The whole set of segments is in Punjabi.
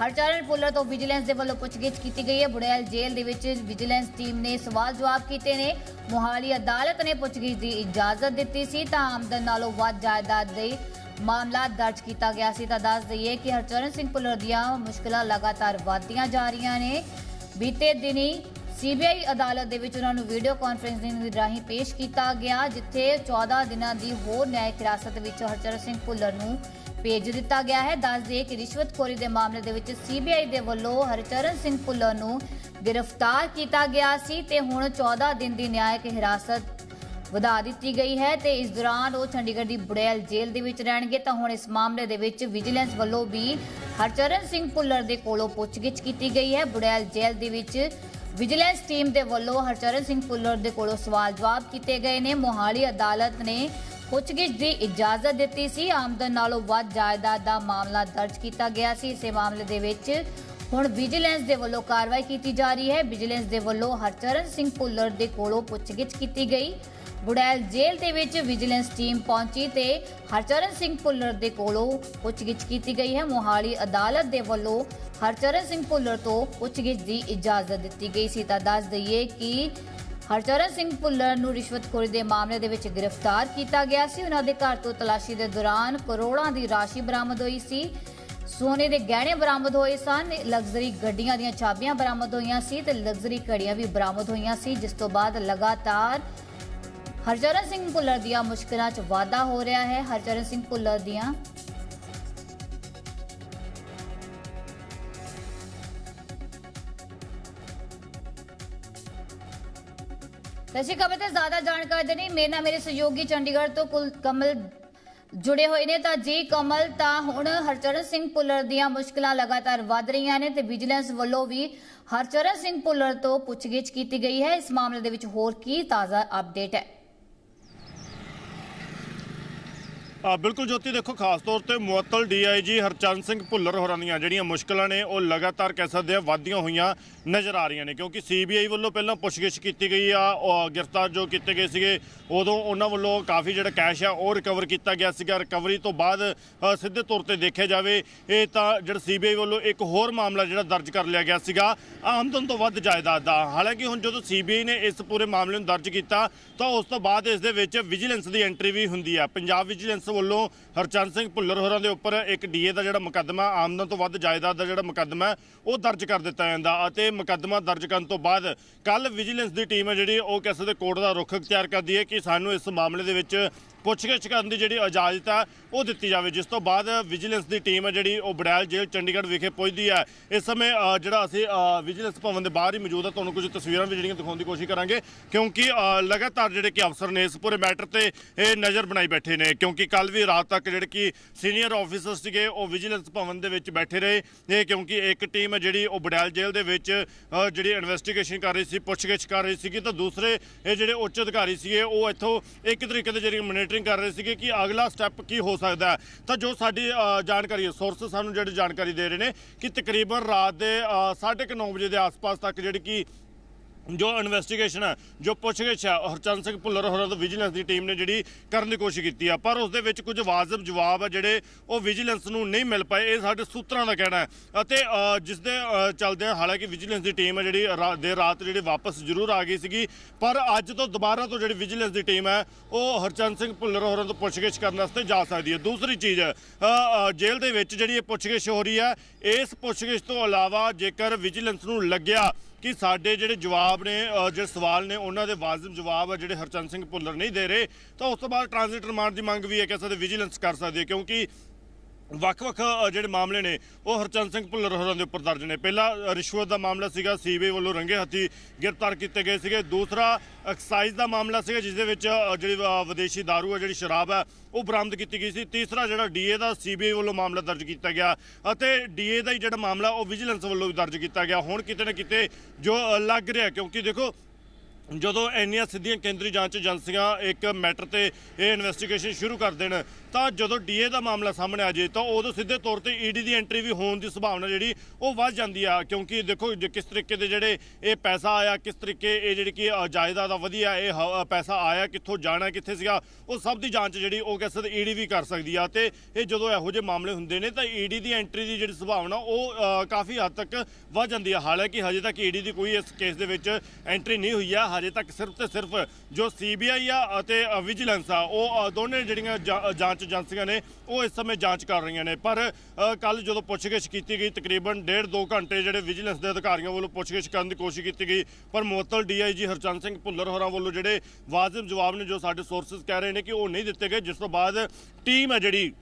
ਹਰਚਰਨ ਪੁੱਲਰ ਤੋਂ ਵਿਜੀਲੈਂਸ ਦੇ ਵੱਲੋਂ ਪੁੱਛਗਿੱਛ ਕੀਤੀ ਗਈ ਹੈ। ਬੁੜੈਲ ਜੇਲ੍ਹ ਦੇ ਵਿੱਚ ਵਿਜੀਲੈਂਸ ਟੀਮ ਨੇ ਸਵਾਲ ਜਵਾਬ ਕੀਤੇ ਨੇ। ਮੋਹਾਲੀ ਅਦਾਲਤ ਨੇ ਪੁੱਛਗਿੱਛ ਦੀ ਇਜਾਜ਼ਤ ਦਿੱਤੀ ਸੀ। ਤਾਂ ਆਮਦਨ ਨਾਲੋਂ ਵੱਧ ਜਾਇਦਾਦ ਦੇ ਮਾਮਲਾ ਦਰਜ ਕੀਤਾ ਗਿਆ ਸੀ। ਤਾਂ ਦੱਸ ਦਈਏ ਕਿ ਹਰਚਰਨ ਸਿੰਘ ਪੁੱਲਰ ਦੀਆਂ ਮੁਸ਼ਕਲਾਂ ਲਗਾਤਾਰ ਵਧਦੀਆਂ ਜਾ ਰਹੀਆਂ ਨੇ। ਬੀਤੇ ਦਿਨੀ ਸੀਬੀਆਈ ਅਦਾਲਤ ਦੇ ਵਿੱਚ ਉਹਨਾਂ ਨੂੰ ਵੀਡੀਓ ਕਾਨਫਰੰਸਿੰਗ ਰਾਹੀਂ ਪੇਸ਼ ਕੀਤਾ ਗਿਆ, ਜਿੱਥੇ 14 ਦਿਨਾਂ ਦੀ ਹੋਰ ਨਿਆਇਕ ਹਿਰਾਸਤ ਵਿੱਚ ਹਰਚਰਨ ਸਿੰਘ ਭੁੱਲਰ ਨੂੰ ਭੇਜ ਦਿੱਤਾ ਗਿਆ ਹੈ। ਦੱਸ ਦਈਏ ਕਿ ਰਿਸ਼ਵਤਖੋਰੀ ਦੇ ਮਾਮਲੇ ਦੇ ਵਿੱਚ ਸੀਬੀਆਈ ਦੇ ਵੱਲੋਂ ਹਰਚਰਨ ਸਿੰਘ ਭੁੱਲਰ ਨੂੰ ਗ੍ਰਿਫਤਾਰ ਕੀਤਾ ਗਿਆ ਸੀ ਤੇ ਹੁਣ 14 ਦਿਨ ਦੀ ਨਿਆਇਕ ਹਿਰਾਸਤ ਵਧਾ ਦਿੱਤੀ ਗਈ ਹੈ ਤੇ ਇਸ ਦੌਰਾਨ ਉਹ ਚੰਡੀਗੜ੍ਹ ਦੀ ਬੁੜੈਲ ਜੇਲ੍ਹ ਦੇ ਵਿੱਚ ਰਹਿਣਗੇ। ਤਾਂ ਹੁਣ ਇਸ ਮਾਮਲੇ ਦੇ ਵਿੱਚ ਵਿਜੀਲੈਂਸ ਵੱਲੋਂ ਵੀ ਹਰਚਰਨ ਸਿੰਘ ਭੁੱਲਰ ਦੇ ਕੋਲੋਂ ਪੁੱਛਗਿੱਛ ਕੀਤੀ ਗਈ ਹੈ। ਬੁੜੈਲ ਜੇਲ੍ਹ ਦੇ ਵਿੱਚ ਵਿਜੀਲੈਂਸ ਟੀਮ ਦੇ ਵੱਲੋਂ ਹਰਚਰਨ ਸਿੰਘ ਭੁੱਲਰ ਦੇ ਕੋਲੋਂ ਸਵਾਲ ਜਵਾਬ ਕੀਤੇ ਗਏ ਨੇ। ਮੋਹਾਲੀ ਅਦਾਲਤ ਨੇ ਪੁੱਛਗਿੱਛ ਦੀ ਇਜਾਜ਼ਤ ਦਿੱਤੀ ਸੀ। ਆਮਦਨ ਨਾਲੋਂ ਵੱਧ ਜਾਇਦਾਦ ਦਾ ਮਾਮਲਾ ਦਰਜ ਕੀਤਾ ਗਿਆ ਸੀ। ਇਸੇ ਮਾਮਲੇ ਦੇ ਵਿੱਚ ਹੁਣ ਵਿਜੀਲੈਂਸ ਦੇ ਵੱਲੋਂ ਕਾਰਵਾਈ ਕੀਤੀ ਜਾ ਰਹੀ ਹੈ। ਵਿਜੀਲੈਂਸ ਦੇ ਵੱਲੋਂ ਹਰਚਰਨ ਸਿੰਘ ਭੁੱਲਰ ਦੇ ਕੋਲੋਂ ਪੁੱਛਗਿੱਛ ਕੀਤੀ ਗਈ। ਬੁੜੈਲ ਜੇਲ੍ਹ ਦੇ ਵਿੱਚ ਵਿਜੀਲੈਂਸ ਟੀਮ ਪਹੁੰਚੀ ਤੇ ਹਰਚਰਨ ਸਿੰਘ ਭੁੱਲਰ ਦੇ ਕੋਲੋਂ ਪੁੱਛਗਿੱਛ ਕੀਤੀ ਗਈ ਹੈ। ਮੋਹਾਲੀ ਅਦਾਲਤ ਦੇ ਵੱਲੋਂ ਹਰਚਰਨ ਸਿੰਘ ਭੁੱਲਰ ਤੋਂ ਪੁੱਛਗਿੱਛ ਦੀ ਇਜਾਜ਼ਤ ਦਿੱਤੀ ਗਈ ਸੀ। ਤਾਂ ਦੱਸ ਦਈਏ ਕਿ ਹਰਚਰਨ ਸਿੰਘ ਭੁੱਲਰ ਨੂੰ ਰਿਸ਼ਵਤਖੋਰੀ ਦੇ ਮਾਮਲੇ ਦੇ ਵਿੱਚ ਗ੍ਰਿਫਤਾਰ ਕੀਤਾ ਗਿਆ ਸੀ। ਉਹਨਾਂ ਦੇ ਘਰ ਤੋਂ ਤਲਾਸ਼ੀ ਦੇ ਦੌਰਾਨ ਕਰੋੜਾਂ ਦੀ ਰਾਸ਼ੀ ਬਰਾਮਦ ਹੋਈ ਸੀ। ਸੋਨੇ ਦੇ ਗਹਿਣੇ ਬਰਾਮਦ ਹੋਏ ਸਨ। ਲਗਜ਼ਰੀ ਗੱਡੀਆਂ ਦੀਆਂ ਚਾਬੀਆਂ ਬਰਾਮਦ ਹੋਈਆਂ ਸੀ ਤੇ ਲਗਜ਼ਰੀ ਘੜੀਆਂ ਵੀ ਬਰਾਮਦ ਹੋਈਆਂ ਸੀ, ਜਿਸ ਤੋਂ ਬਾਅਦ ਲਗਾਤਾਰ ਹਰਚਰਨ ਸਿੰਘ ਭੁੱਲਰ ਦੀਆਂ ਮੁਸ਼ਕਲਾਂ 'ਚ ਵਾਧਾ ਹੋ ਰਿਹਾ ਹੈ। ਹਰਚਰਨ ਸਿੰਘ ਭੁੱਲਰ ਦੀਆਂ ਅਸੀਂ ਖਬਰ ਤੇ ਜ਼ਿਆਦਾ ਜਾਣਕਾਰੀ ਦੇਣੀ। ਮੇਰੇ ਨਾਲ ਮੇਰੇ ਸਹਿਯੋਗੀ ਚੰਡੀਗੜ੍ਹ ਤੋਂ ਕੁਲ ਕਮਲ ਜੁੜੇ ਹੋਏ ਨੇ। ਤਾਂ ਜੀ ਕਮਲ, ਤਾਂ ਹੁਣ ਹਰਚਰਨ ਸਿੰਘ ਭੁੱਲਰ ਦੀਆਂ ਮੁਸ਼ਕਲਾਂ ਲਗਾਤਾਰ ਵੱਧ ਰਹੀਆਂ ਨੇ ਤੇ ਵਿਜੀਲੈਂਸ ਵੱਲੋਂ ਵੀ ਹਰਚਰਨ ਸਿੰਘ ਭੁੱਲਰ ਤੋਂ ਪੁੱਛਗਿੱਛ ਕੀਤੀ ਗਈ ਹੈ। ਇਸ ਮਾਮਲੇ ਦੇ ਵਿੱਚ ਹੋਰ ਕੀ ਤਾਜ਼ਾ ਅਪਡੇਟ ਹੈ ਆ ਬਿਲਕੁਲ ਜੋਤੀ, ਦੇਖੋ, ਖਾਸ ਤੌਰ ਤੇ ਮੁਅੱਤਲ ਡੀਆਈਜੀ ਹਰਚੰਦ ਸਿੰਘ ਭੁੱਲਰ ਹੋਰਾਂ ਦੀਆਂ ਜਿਹੜੀਆਂ ਮੁਸ਼ਕਲਾਂ ਨੇ, ਉਹ ਲਗਾਤਾਰ ਕਹਿ ਸਕਦੇ ਆ ਵਾਧੀਆਂ ਹੋਈਆਂ ਨਜ਼ਰ ਆ ਰਹੀਆਂ ਨੇ, ਕਿਉਂਕਿ ਸੀਬੀਆਈ ਵੱਲੋਂ ਪਹਿਲਾਂ ਪੁੱਛਗਿੱਛ ਕੀਤੀ ਗਈ ਆ ਗ੍ਰਿਫਤਾਰ ਜੋ ਕੀਤੇ ਗਏ ਸੀਗੇ, ਉਦੋਂ ਉਹਨਾਂ ਵੱਲੋਂ ਕਾਫੀ ਜਿਹੜਾ ਕੈਸ਼ ਆ, ਉਹ ਰਿਕਵਰ ਕੀਤਾ ਗਿਆ ਸੀਗਾ। ਰਿਕਵਰੀ ਤੋਂ ਬਾਅਦ ਸਿੱਧੇ ਤੌਰ ਤੇ ਦੇਖਿਆ ਜਾਵੇ, ਇਹ ਤਾਂ ਜਿਹੜਾ ਸੀਬੀਆਈ ਵੱਲੋਂ ਇੱਕ ਹੋਰ ਮਾਮਲਾ ਜਿਹੜਾ ਦਰਜ ਕਰ ਲਿਆ ਗਿਆ ਸੀਗਾ, ਆਮਦਨ ਤੋਂ ਵੱਧ ਜਾਇਦਾਦ ਦਾ। ਹਾਲਾਂਕਿ ਹੁਣ ਜਦੋਂ ਸੀਬੀਆਈ ਨੇ ਇਸ ਪੂਰੇ ਮਾਮਲੇ ਨੂੰ ਦਰਜ ਕੀਤਾ, ਤਾਂ ਉਸ ਤੋਂ ਬਾਅਦ ਇਸ ਦੇ ਵਿੱਚ ਵਿਜੀਲੈਂਸ ਦੀ ਐਂਟਰੀ ਵੀ ਹੁੰਦੀ ਆ। ਪੰਜਾਬ ਵਿਜੀਲੈਂਸ ਵੱਲੋਂ ਹਰਚੰਦ ਸਿੰਘ ਭੁੱਲਰ ਹੋਰਾਂ ਦੇ ਉੱਪਰ ਇੱਕ ਡੀਏ ਦਾ ਜਿਹੜਾ ਮੁਕੱਦਮਾ, ਆਮਦਨ ਤੋਂ ਵੱਧ ਜਾਇਦਾਦ ਦਾ ਜਿਹੜਾ ਮੁਕੱਦਮਾ ਉਹ ਦਰਜ ਕਰ ਦਿੱਤਾ ਜਾਂਦਾ ਅਤੇ ਮੁਕੱਦਮਾ ਦਰਜ ਕਰਨ ਤੋਂ ਬਾਅਦ ਕੱਲ ਵਿਜੀਲੈਂਸ ਦੀ ਟੀਮ ਹੈ ਜਿਹੜੀ, ਉਹ ਕਿਸੇ ਦੇ ਕੋਰਟ ਦਾ ਰੁਖ ਅਖਤਿਆਰ ਕਰਦੀ ਹੈ ਕਿ ਸਾਨੂੰ ਇਸ ਮਾਮਲੇ ਦੇ ਵਿੱਚ ਪੁੱਛਗਿੱਛ ਕਰਨ ਦੀ ਜਿਹੜੀ ਇਜਾਜ਼ਤ ਆ, ਉਹ ਦਿੱਤੀ ਜਾਵੇ, ਜਿਸ ਤੋਂ ਬਾਅਦ ਵਿਜੀਲੈਂਸ ਦੀ ਟੀਮ ਹੈ ਜਿਹੜੀ, ਉਹ ਬੜੈਲ ਜੇਲ੍ਹ ਚੰਡੀਗੜ੍ਹ ਵਿਖੇ ਪਹੁੰਚਦੀ ਹੈ। ਇਸ ਸਮੇਂ ਜਿਹੜਾ ਅਸੀਂ ਵਿਜੀਲੈਂਸ ਭਵਨ ਦੇ ਬਾਹਰ ਹੀ ਮੌਜੂਦ ਆ, ਤੁਹਾਨੂੰ ਕੁਝ ਤਸਵੀਰਾਂ ਵੀ ਜਿਹੜੀਆਂ ਦਿਖਾਉਣ ਦੀ ਕੋਸ਼ਿਸ਼ ਕਰਾਂਗੇ, ਕਿਉਂਕਿ ਲਗਾਤਾਰ ਜਿਹੜੇ ਕਿ ਅਫਸਰ ਨੇ, ਇਸ ਪੂਰੇ ਮੈਟਰ ਤੇ ਇਹ ਨਜ਼ਰ ਬਣਾਈ ਬੈਠੇ ਨੇ, ਕਿਉਂਕਿ ਕੱਲ ਵੀ ਰਾਤ ਤੱਕ ਜਿਹੜੇ ਕਿ ਸੀਨੀਅਰ ਆਫੀਸਰ ਸੀਗੇ, ਉਹ ਵਿਜੀਲੈਂਸ ਭਵਨ ਦੇ ਵਿੱਚ ਬੈਠੇ ਰਹੇ। ਇਹ ਕਿਉਂਕਿ ਇੱਕ ਟੀਮ ਹੈ ਜਿਹੜੀ, ਉਹ ਬੜੈਲ ਜੇਲ੍ਹ ਦੇ ਵਿੱਚ ਜਿਹੜੀ ਇਨਵੈਸਟੀਗੇਸ਼ਨ ਕਰ ਰਹੀ ਸੀ, ਪੁੱਛਗਿੱਛ ਕਰ ਰਹੀ ਸੀਗੀ, ਤਾਂ ਦੂਸਰੇ ਇਹ ਜਿਹੜੇ ਉੱਚ ਅਧਿਕਾਰੀ ਸੀਗੇ, ਉਹ ਇੱਥੋਂ ਇੱਕ ਤਰੀਕੇ ਦੇ ਜਿਹੜੀ ਮੋਨੀਟਰ ਮੋਨੀਟਰਿੰਗ ਕਰ ਰਹੇ ਸੀਗੇ ਕਿ ਅਗਲਾ ਸਟੈਪ ਕੀ ਹੋ ਸਕਦਾ ਹੈ। ਤਾਂ ਜੋ ਸਾਡੀ ਅ, ਜਾਣਕਾਰੀ ਸੋਰਸ ਸਾਨੂੰ ਜਿਹੜੀ ਜਾਣਕਾਰੀ ਦੇ ਰਹੇ ਨੇ ਕਿ ਤਕਰੀਬਨ ਰਾਤ ਦੇ 9:30 ਵਜੇ ਦੇ ਆਸ-ਪਾਸ ਤੱਕ ਜਿਹੜੀ ਕਿ ਜੋ ਇਨਵੈਸਟੀਗੇਸ਼ਨ ਹੈ ਜੋ ਪੁੱਛਗਿੱਛ ਹੈ ਉਹ ਹਰਚੰਦ ਸਿੰਘ ਭੁੱਲਰ ਹੋਰਾਂ ਤੋਂ ਵਿਜੀਲੈਂਸ ਦੀ ਟੀਮ ਨੇ ਜਿਹੜੀ ਕਰਨ ਦੀ ਕੋਸ਼ਿਸ਼ ਕੀਤੀ ਆ। ਪਰ ਉਸ ਦੇ ਵਿੱਚ ਕੁਝ ਵਾਜਬ ਜਵਾਬ ਆ ਜਿਹੜੇ ਉਹ ਵਿਜੀਲੈਂਸ ਨੂੰ ਨਹੀਂ ਮਿਲ ਪਏ। ਇਹ ਸਾਡੇ ਸੂਤਰਾਂ ਦਾ ਕਹਿਣਾ ਹੈ। ਅਤੇ ਅ, ਜਿਸ ਦੇ ਚੱਲਦੇ ਹਾਲਾਂਕਿ ਵਿਜੀਲੈਂਸ ਦੀ ਟੀਮ ਹੈ ਜਿਹੜੀ ਰਾ- ਦੇਰ ਰਾਤ ਜਿਹੜੀ ਵਾਪਸ ਜ਼ਰੂਰ ਆ ਗਈ ਸੀਗੀ। ਪਰ ਅੱਜ ਤੋਂ ਦੁਬਾਰਾ ਤੋਂ ਜਿਹੜੀ ਵਿਜੀਲੈਂਸ ਦੀ ਟੀਮ ਹੈ ਉਹ ਹਰਚੰਦ ਸਿੰਘ ਭੁੱਲਰ ਹੋਰਾਂ ਤੋਂ ਪੁੱਛਗਿੱਛ ਕਰਨ ਵਾਸਤੇ ਜਾ ਸਕਦੀ ਹੈ। ਦੂਸਰੀ ਚੀਜ਼ ਜੇਲ੍ਹ ਦੇ ਵਿੱਚ ਜਿਹੜੀ ਇਹ ਪੁੱਛਗਿੱਛ ਹੋ ਰਹੀ ਹੈ ਇਸ ਪੁੱਛਗਿੱਛ ਤੋਂ ਇਲਾਵਾ ਜੇਕਰ ਵਿਜੀਲੈਂਸ ਨੂੰ ਲੱਗਿਆ ਕਿ ਸਾਡੇ ਜਿਹੜੇ ਜਵਾਬ ਨੇ ਜਿਹੜੇ ਸਵਾਲ ਨੇ, ਉਹਨਾਂ ਦੇ ਵਾਜਬ ਜਵਾਬ ਆ ਜਿਹੜੇ ਹਰਚੰਦ ਸਿੰਘ ਭੁੱਲਰ ਨਹੀਂ ਦੇ ਰਹੇ। ਤਾਂ ਉਸ ਤੋਂ ਬਾਅਦ ਟ੍ਰਾਂਜ਼ਿਟ ਰਿਮਾਂਡ ਦੀ ਮੰਗ ਵੀ ਹੈ ਕਿ ਸਾਡੇ ਵਿਜੀਲੈਂਸ ਕਰ ਸਕਦੀ ਹੈ ਕਿਉਂਕਿ ਵੱਖ-ਵੱਖ ਜਿਹੜੇ ਮਾਮਲੇ ਨੇ, ਉਹ ਹਰਚੰਦ ਸਿੰਘ ਭੁੱਲਰ ਹੋਰਾਂ ਦੇ ਉੱਪਰ ਦਰਜ ਨੇ। ਪਹਿਲਾ ਰਿਸ਼ਵਤ ਦਾ ਮਾਮਲਾ ਸੀਗਾ, ਸੀਬੀਆਈ ਵੱਲੋਂ ਰੰਗੇ ਹੱਥੀ ਗ੍ਰਿਫਤਾਰ ਕੀਤੇ ਗਏ ਸੀਗੇ। ਦੂਸਰਾ, ਐਕਸਾਈਜ਼ ਦਾ ਮਾਮਲਾ ਸੀਗਾ, ਜਿਸ ਦੇ ਵਿੱਚ ਜਿਹੜੀ ਵਿਦੇਸ਼ੀ ਦਾਰੂ ਹੈ ਜਿਹੜੀ ਸ਼ਰਾਬ ਹੈ ਉਹ ਬਰਾਮਦ ਕੀਤੀ ਗਈ ਸੀ। ਤੀਸਰਾ, ਜਿਹੜਾ ਡੀਏ ਦਾ ਸੀਬੀਆਈ ਵੱਲੋਂ ਮਾਮਲਾ ਦਰਜ ਕੀਤਾ ਗਿਆ ਅਤੇ ਡੀਏ ਦਾ ਹੀ ਜਿਹੜਾ ਮਾਮਲਾ, ਉਹ ਵਿਜੀਲੈਂਸ ਵੱਲੋਂ ਵੀ ਦਰਜ ਕੀਤਾ ਗਿਆ। ਹੁਣ ਕਿਤੇ ਨਾ ਕਿਤੇ ਜੋ ਲੱਗ ਰਿਹਾ, ਕਿਉਂਕਿ ਦੇਖੋ ਜਦੋਂ ਇੰਨੀਆਂ ਸਿੱਧੀਆਂ ਕੇਂਦਰੀ ਜਾਂਚ ਏਜੰਸੀਆਂ ਇੱਕ ਮੈਟਰ ਤੇ ਇਹ ਇਨਵੈਸਟੀਗੇਸ਼ਨ ਸ਼ੁਰੂ ਕਰ ਦੇਣ, ਤਾਂ ਜਦੋਂ ਡੀਏ ਦਾ ਮਾਮਲਾ ਸਾਹਮਣੇ ਆ ਜੇ ਤਾਂ ਉਦੋਂ ਸਿੱਧੇ ਤੌਰ ਤੇ ਈਡੀ ਦੀ ਐਂਟਰੀ ਵੀ ਹੋਣ ਦੀ ਸੰਭਾਵਨਾ ਜਿਹੜੀ, ਉਹ ਵੱਧ ਜਾਂਦੀ ਆ। ਕਿਉਂਕਿ ਦੇਖੋ ਜੇ ਕਿਸ ਤਰੀਕੇ ਦੇ ਜਿਹੜੇ ਇਹ ਪੈਸਾ ਆਇਆ, ਕਿਸ ਤਰੀਕੇ ਇਹ ਜਿਹੜੀ ਕਿ ਜਾਇਦਾਦ ਆ ਵਧੀਆ, ਇਹ ਹ- ਪੈਸਾ ਆਇਆ, ਕਿੱਥੋਂ ਜਾਣਾ, ਕਿੱਥੇ ਸੀਗਾ, ਉਹ ਸਭ ਦੀ ਜਾਂਚ ਜਿਹੜੀ, ਉਹ ਕਹਿ ਸਕਦੇ ਈਡੀ ਵੀ ਕਰ ਸਕਦੀ ਆ। ਤੇ ਇਹ ਜਦੋਂ ਇਹੋ ਜਿਹੇ ਮਾਮਲੇ ਹੁੰਦੇ ਨੇ, ਤਾਂ ਈਡੀ ਦੀ ਐਂਟਰੀ ਦੀ ਜਿਹੜੀ ਸੰਭਾਵਨਾ, ਉਹ ਕਾਫੀ ਹੱਦ ਤੱਕ ਵੱਧ ਜਾਂਦੀ ਆ। ਹਾਲਾਂਕਿ ਹਜੇ ਤੱਕ ਈਡੀ ਦੀ ਕੋਈ ਇਸ ਕੇਸ ਦੇ ਵਿੱਚ ਐਂਟਰੀ ਨਹੀਂ ਹੋਈ ਆ। ਹਜੇ ਤੱਕ ਸਿਰਫ ਤੇ ਸਿਰਫ ਜੋ ਸੀਬੀਆਈ ਆ ਅਤੇ ਵਿਜੀਲੈਂਸ ਆ, ਉਹ ਦੋਨੇ ਜਿਹੜੀਆਂ ਜਾਂ- ਜਾਂਚ ਏਜੰਸੀਆਂ ਨੇ, ਉਹ ਇਸ ਸਮੇਂ ਜਾਂਚ ਕਰ ਰਹੀਆਂ ਨੇ। ਪਰ ਕੱਲ ਜਦੋਂ ਪੁੱਛਗਿੱਛ ਕੀਤੀ ਗਈ, ਤਕਰੀਬਨ ਡੇਢ ਦੋ ਘੰਟੇ ਜਿਹੜੇ ਵਿਜੀਲੈਂਸ ਦੇ ਅਧਿਕਾਰੀਆਂ ਵੱਲੋਂ ਪੁੱਛਗਿੱਛ ਕਰਨ ਦੀ ਕੋਸ਼ਿਸ਼ ਕੀਤੀ ਗਈ, ਪਰ ਮੁਅੱਤਲ ਡੀਆਈਜੀ ਹਰਚੰਦ ਸਿੰਘ ਭੁੱਲਰ ਹੋਰਾਂ ਵੱਲੋਂ ਜਿਹੜੇ ਵਾਜਬ ਜਵਾਬ ਨੇ ਜੋ ਸਾਡੇ ਸੋਰਸਸ ਕਹਿ ਰਹੇ ਨੇ ਕਿ ਉਹ ਨਹੀਂ ਦਿੱਤੇ ਗਏ, ਜਿਸ ਤੋਂ ਬਾਅਦ ਟੀਮ ਹੈ ਜਿਹੜੀ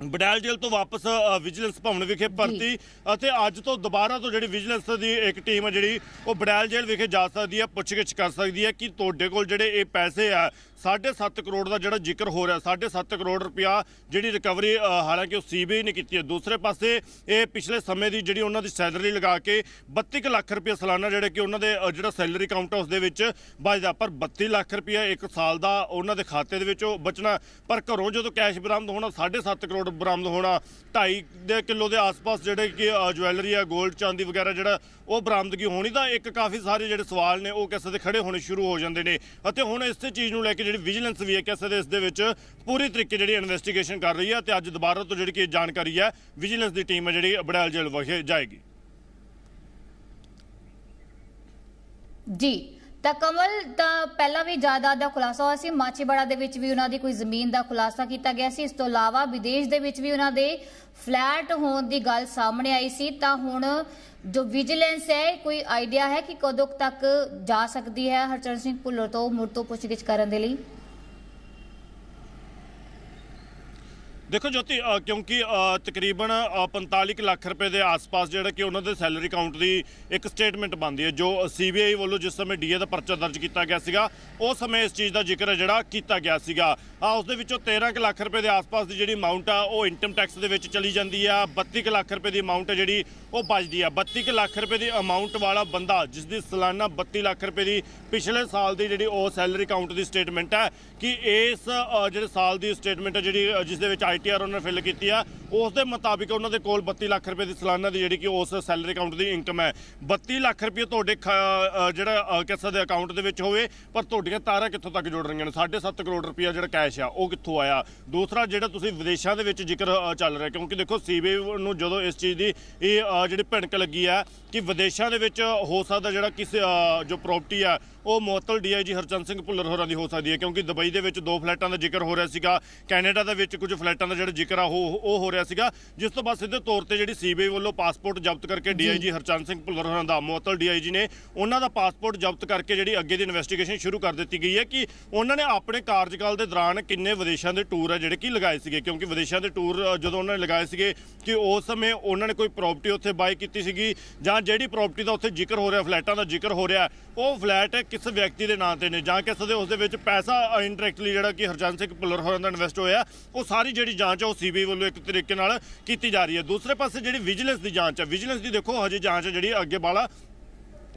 ਬਡੈਲ ਜੇਲ੍ਹ ਤੋਂ ਵਾਪਸ ਵਿਜੀਲੈਂਸ ਭਵਨ ਵਿਖੇ ਭਰਤੀ ਅਤੇ ਅੱਜ ਤੋਂ ਦੁਬਾਰਾ ਤੋਂ ਜਿਹੜੀ ਵਿਜੀਲੈਂਸ ਦੀ ਇੱਕ ਟੀਮ ਹੈ ਜਿਹੜੀ ਉਹ ਬਡੈਲ ਜੇਲ੍ਹ ਵਿਖੇ ਜਾ ਸਕਦੀ ਹੈ ਪੁੱਛਗਿੱਛ ਕਰ ਸਕਦੀ ਹੈ ਕਿ ਤੁਹਾਡੇ ਕੋਲ ਜਿਹੜੇ ਇਹ ਪੈਸੇ ਆ 7.5 ਕਰੋੜ ਦਾ ਜਿਹੜਾ ਜ਼ਿਕਰ ਹੋ ਰਿਹਾ 7.5 ਕਰੋੜ ਰੁਪਇਆ ਜਿਹੜੀ ਰਿਕਵਰੀ ਹਾਲਾਂਕਿ ਉਹ ਸੀਬੀਆਈ ਨੇ ਕੀਤੀ ਹੈ। ਦੂਸਰੇ ਪਾਸੇ ਇਹ ਪਿਛਲੇ ਸਮੇਂ ਦੀ ਜਿਹੜੀ ਉਹਨਾਂ ਦੀ ਸੈਲਰੀ ਲਗਾ ਕੇ 32 ਕੁ ਲੱਖ ਰੁਪਇਆ ਸਾਲਾਨਾ ਜਿਹੜੇ ਕਿ ਉਹਨਾਂ ਦੇ ਜਿਹੜਾ ਸੈਲਰੀ ਕਾਊਂਟ ਉਸ ਦੇ ਵਿੱਚ ਬਚਦਾ ਪਰ 32 ਲੱਖ ਰੁਪਇਆ ਇੱਕ ਸਾਲ ਦਾ ਉਹਨਾਂ ਦੇ ਖਾਤੇ ਦੇ ਵਿੱਚ ਉਹ ਬਚਣਾ ਪਰ ਘਰੋਂ ਜਦੋਂ ਕੈਸ਼ ਬਰਾਮਦ ਹੋਣਾ 7.5 ਕਰੋੜ ਬਰਾਮਦ ਹੋਣਾ 2.5 ਦੇ ਕਿਲੋ ਦੇ ਆਸ-ਪਾਸ ਜਿਹੜੇ ਕਿ ਅ, ਜਵੈਲਰੀ ਆ 골ਡ ਚਾਂਦੀ ਵਗੈਰਾ ਜਿਹੜਾ ਉਹ ਬਰਾਮਦਗੀ ਹੋਣੀ ਤਾਂ ਇੱਕ ਕਾਫੀ ਸਾਰੇ ਜਿਹੜੇ ਸਵਾਲ ਨੇ ਉਹ ਕਿਸੇ ਦੇ ਖੜੇ ਹੋਣੇ ਸ਼ੁਰੂ ਹੋ ਜਾਂਦੇ ਨੇ। ਅਤੇ ਹੁਣ ਇਸੇ ਚੀਜ਼ ਨੂੰ ਲੈ ਕੇ ਜਿਹੜੀ ਵਿਜੀਲੈਂਸ ਵੀ ਹੈ ਕਿਸੇ ਦੇ ਇਸ ਦੇ ਵਿੱਚ, ਪੂਰੀ ਤਰੀਕੇ ਜਿਹੜੀ ਇਨਵੈਸਟੀਗੇਸ਼ਨ ਕਰ ਰਹੀ ਹੈ ਤੇ ਅੱਜ ਦੁਬਾਰਾ ਤੋਂ ਜਿਹੜੀ ਕਿ ਜਾਣਕਾਰੀ ਹੈ ਵਿਜੀਲੈਂਸ ਦੀ ਟੀਮ ਹੈ ਜਿਹੜੀ ਬੜੈਲ ਜੇਲ੍ਹ ਵਿਖੇ ਜਾਏਗੀ। ਜੀ, ਤਾਂ ਕਮਲ, ਤਾਂ ਪਹਿਲਾਂ ਵੀ ਜਾਇਦਾਦ ਦਾ ਖੁਲਾਸਾ ਹੋਇਆ ਸੀ। ਮਾਚੀਵਾੜਾ ਦੇ ਵਿੱਚ ਵੀ ਉਹਨਾਂ ਦੀ ਕੋਈ ਜ਼ਮੀਨ ਦਾ ਖੁਲਾਸਾ ਕੀਤਾ ਗਿਆ ਸੀ। ਇਸ ਤੋਂ ਇਲਾਵਾ ਵਿਦੇਸ਼ ਦੇ ਵਿੱਚ ਵੀ ਉਹਨਾਂ ਦੇ ਫਲੈਟ ਹੋਣ ਦੀ ਗੱਲ ਸਾਹਮਣੇ ਆਈ ਸੀ। ਤਾਂ ਹੁਣ ਜੋ ਵਿਜੀਲੈਂਸ ਹੈ ਕੋਈ ਆਈਡੀਆ ਹੈ ਕਿ ਕਦੋਂ ਤੱਕ ਜਾ ਸਕਦੀ ਹੈ ਹਰਚਰਨ ਸਿੰਘ ਭੁੱਲਰ ਤੋਂ ਮੁੜ ਤੋਂ ਪੁੱਛਗਿੱਛ ਕਰਨ ਦੇ ਲਈ? ਦੇਖੋ ਜੋਤੀ ਕਿਉਂਕਿ ਤਕਰੀਬਨ ਅ, 45 ਕੁ ਲੱਖ ਰੁਪਏ ਦੇ ਆਸ-ਪਾਸ ਜਿਹੜਾ ਕਿ ਉਹਨਾਂ ਦੇ ਸੈਲਰੀ ਅਕਾਊਂਟ ਦੀ ਇੱਕ ਸਟੇਟਮੈਂਟ ਬਣਦੀ ਹੈ ਜੋ ਸੀਬੀਆਈ ਵੱਲੋਂ ਜਿਸ ਸਮੇਂ ਡੀਏ ਦਾ ਪਰਚਾ ਦਰਜ ਕੀਤਾ ਗਿਆ ਸੀਗਾ ਉਸ ਸਮੇਂ ਇਸ ਚੀਜ਼ ਦਾ ਜ਼ਿਕਰ ਹੈ ਜਿਹੜਾ ਕੀਤਾ ਗਿਆ ਸੀਗਾ। ਆ ਉਸ ਦੇ ਵਿੱਚੋਂ 13 ਕੁ ਲੱਖ ਰੁਪਏ ਦੇ ਆਸ-ਪਾਸ ਦੀ ਜਿਹੜੀ ਅਮਾਉਂਟ ਆ ਉਹ ਇਨਕਮ ਟੈਕਸ ਦੇ ਵਿੱਚ ਚਲੀ ਜਾਂਦੀ ਆ 32 ਕੁ ਲੱਖ ਰੁਪਏ ਦੀ ਅਮਾਉਂਟ ਜਿਹੜੀ ਉਹ ਬਚਦੀ ਆ। 32 ਕੁ ਲੱਖ ਰੁਪਏ ਦੀ ਅਮਾਉਂਟ ਵਾਲਾ ਬੰਦਾ ਜਿਸ ਦੀ ਸਾਲਾਨਾ 32 ਲੱਖ ਰੁਪਏ ਦੀ ਪਿਛਲੇ ਸਾਲ ਦੀ ਜਿਹੜੀ ਉਹ ਸੈਲਰੀ ਅਕਾਊਂਟ ਦੀ ਸਟੇਟਮੈਂਟ ਹੈ ਕਿ ਇਸ ਜਿਹੜੇ ਸਾਲ ਦੀ ਸਟੇਟਮੈਂਟ ਹੈ ਜਿਹੜੀ ਜਿਸ ਦੇ ਵਿੱਚ ਆਈਟੀਆਰ ਉਹਨਾਂ ਨੇ ਫਿਲ ਕੀਤੀ ਆ ਉਸ ਦੇ ਮੁਤਾਬਿਕ ਉਹਨਾਂ ਦੇ ਕੋਲ 32 ਲੱਖ ਰੁਪਏ ਦੀ ਸਾਲਾਨਾ ਦੀ ਜਿਹੜੀ ਕਿ ਉਸ ਸੈਲਰੀ ਅਕਾਊਂਟ ਦੀ ਇਨਕਮ ਹੈ 32 ਲੱਖ ਰੁਪਏ ਤੁਹਾਡੇ ਖ- ਜਿਹੜਾ ਅ, ਕਿਸੇ ਦੇ ਅਕਾਊਂਟ ਦੇ ਵਿੱਚ ਹੋਵੇ ਪਰ ਤੁਹਾਡੀਆਂ ਤਾਰਾਂ ਕਿੱਥੋਂ ਤੱਕ ਜੁੜ ਰਹੀਆਂ ਨੇ? 7.5 ਕਰੋੜ ਰੁਪਇਆ ਜਿਹੜਾ ਕੈਸ਼ ਆ ਉਹ ਕਿੱਥੋਂ ਆਇਆ? ਦੂਸਰਾ ਜਿਹੜਾ ਤੁਸੀਂ ਵਿਦੇਸ਼ਾਂ ਦੇ ਵਿੱਚ ਜ਼ਿਕਰ ਚੱਲ ਰਿਹਾ ਕਿਉਂਕਿ ਦੇਖੋ ਸੀਬੀਆਈ ਨੂੰ ਜਦੋਂ ਇਸ ਚੀਜ਼ ਦੀ ਇਹ ਜਿਹੜੀ ਭਿਣਕ ਲੱਗੀ ਹੈ ਕਿ ਵਿਦੇਸ਼ਾਂ ਦੇ ਵਿੱਚ ਹੋ ਸਕਦਾ ਜਿਹੜਾ ਕਿਸੇ ਜੋ ਪ੍ਰਾਪਰਟੀ ਆ ਉਹ ਮੁਅੱਤਲ ਡੀਆਈਜੀ ਹਰਚੰਦ ਸਿੰਘ ਭੁੱਲਰ ਹੋਰਾਂ ਦੀ ਹੋ ਸਕਦੀ ਹੈ ਕਿਉਂਕਿ ਦੁਬਈ ਦੇ ਵਿੱਚ ਦੋ ਫਲੈਟਾਂ ਦਾ ਜ਼ਿਕਰ ਹੋ ਰਿਹਾ ਸੀਗਾ। ਕੈਨੇਡਾ ਦੇ ਵਿੱਚ ਕੁਝ ਫਲੈਟਾਂ ਦਾ ਜਿਹੜਾ ਜ਼ਿਕਰ ਆ ਉਹ ਉਹ ਹੋ ਰਿਹਾ ਸੀਗਾ। ਜਿਸ ਤੋਂ ਬਾਅਦ ਸਿੱਧੇ ਤੌਰ ਤੇ ਜਿਹੜੀ ਸੀਬੀਆਈ ਵੱਲੋਂ ਪਾਸਪੋਰਟ ਜ਼ਬਤ ਕਰਕੇ ਡੀਆਈਜੀ ਹਰਚੰਦ ਸਿੰਘ ਭੁੱਲਰ ਹੋਰਾਂ ਦਾ ਮੁਅੱਤਲ ਡੀਆਈਜੀ ਨੇ ਉਹਨਾਂ ਦਾ ਪਾਸਪੋਰਟ ਜ਼ਬਤ ਕਰਕੇ ਜਿਹੜੀ ਅੱਗੇ ਦੀ ਇਨਵੈਸਟੀਗੇਸ਼ਨ ਸ਼ੁਰੂ ਕਰ ਦਿੱਤੀ ਗਈ ਹੈ ਕਿ ਉਹਨਾਂ ਨੇ ਆਪਣੇ ਕਾਰਜਕਾਲ ਦੇ ਦੌਰਾਨ ਕਿੰਨੇ ਵਿਦੇਸ਼ਾਂ ਦੇ ਟੂਰ ਆ ਜਿਹੜੇ ਕਿ ਲਗਾਏ ਸੀਗੇ ਕਿਉਂਕਿ ਵਿਦੇਸ਼ਾਂ ਦੇ ਟੂਰ ਜਦੋਂ ਉਹਨਾਂ ਨੇ ਲਗਾਏ ਸੀਗੇ ਕਿ ਉਸ ਸਮੇਂ ਉਹਨਾਂ ਨੇ ਕੋਈ ਪ੍ਰਾਪਰਟੀ ਉੱਥੇ ਬਾਈ ਕੀਤੀ ਸੀਗੀ ਜਾਂ ਜਿਹੜੀ ਪ੍ਰਾਪਰਟੀ ਦਾ ਉੱਥੇ ਜ਼ਿਕਰ ਹੋ ਰਿਹਾ ਫਲੈਟਾਂ ਦਾ ਜ਼ਿਕਰ ਹੋ ਰਿਹਾ ਉਹ ਫਲੈਟ ਕਿਸ ਵਿਅਕਤੀ ਦੇ ਨਾਂ ਤੇ ਨੇ ਜਾਂ ਕਿਸੇ ਦੇ ਉਸ ਦੇ ਵਿੱਚ ਪੈਸਾ ਇਨਡਾਇਰੈਕਟਲੀ ਜਿਹੜਾ ਕਿ ਹਰਚੰਦ ਸਿੰਘ ਭੁੱਲਰ ਹੋਰਾਂ ਦਾ ਇਨਵੈਸਟ ਹੋਇਆ, ਉਹ ਸਾਰੀ ਜਿਹੜੀ ਜਾਂਚ ਹੈ ਉਹ ਸੀਬੀਆਈ ਵੱਲੋਂ ਇੱਕ ਤਰੀਕੇ ਨਾਲ ਕੀਤੀ ਜਾ ਰਹੀ ਹੈ। ਦੂਸਰੇ ਪਾਸੇ ਜਿਹੜੀ ਵਿਜੀਲੈਂਸ ਦੀ ਜਾਂਚ ਹੈ ਵਿਜੀਲੈਂਸ ਦੀ ਦੇਖੋ, ਹਜੇ ਜਾਂਚ ਹੈ ਜਿਹੜੀ ਅੱਗੇ ਵਾਲਾ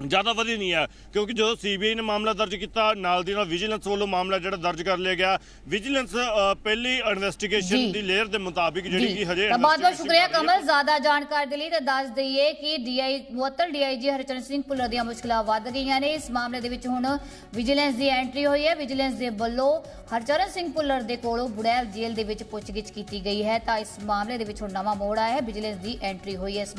ਜ਼ਿਆਦਾ ਵਧੀ ਨਹੀਂ ਹੈ ਕਿਉਂਕਿ ਜਦੋਂ ਸੀਬੀਆਈ ਨੇ ਮਾਮਲਾ ਦਰਜ ਕੀਤਾ ਨਾਲ ਦੀ ਨਾਲ ਵਿਜੀਲੈਂਸ ਵੱਲੋਂ ਮਾਮਲਾ ਜਿਹੜਾ ਦਰਜ ਕਰ ਲਿਆ ਗਿਆ। ਵਿਜੀਲੈਂਸ ਪਹਿਲੀ। ਇਨਵੈਸਟੀਗੇਸ਼ਨ ਦੀ ਲੇਅਰ ਦੇ ਮੁਤਾਬਿਕ ਜਿਹੜੀ ਕਿ ਹਜੇ ਬਹੁਤ ਬਹੁਤ ਸ਼ੁਕਰੀਆ। ਕਮਲ ਜ਼ਿਆਦਾ ਜਾਣਕਾਰੀ ਦੇ ਲਈ ਤੇ ਦੱਸ ਦਈਏ ਕਿ ਡੀਆਈ ਮੁਅੱਤਲ ਡੀਆਈਜੀ ਹਰਚਰਨ ਸਿੰਘ ਭੁੱਲਰ ਦੀਆਂ ਮੁਸ਼ਕਲਾਂ ਵੱਧ ਗਈਆਂ ਨੇ। ਇਸ ਮਾਮਲੇ ਦੇ ਵਿੱਚ ਹੁਣ ਵਿਜੀਲੈਂਸ ਦੀ ਐਂਟਰੀ ਹੋਈ ਹੈ। ਵਿਜੀਲੈਂਸ ਦੇ ਵੱਲੋਂ ਹਰਚਰਨ ਸਿੰਘ ਭੁੱਲਰ ਦੇ ਕੋਲੋਂ ਬੁੜੈਲ ਜੇਲ੍ਹ ਦੇ ਵਿੱਚ ਪੁੱਛਗਿੱਛ ਕੀਤੀ ਗਈ ਹੈ। ਤਾਂ ਇਸ ਮਾਮਲੇ ਦੇ ਵਿੱਚ ਹੁਣ ਨਵਾਂ ਮੋੜ ਆਇਆ ਹੈ। ਵਿਜੀਲੈਂਸ ਦੀ ਐਂਟਰੀ ਹੋਈ ਹੈ ਇਸ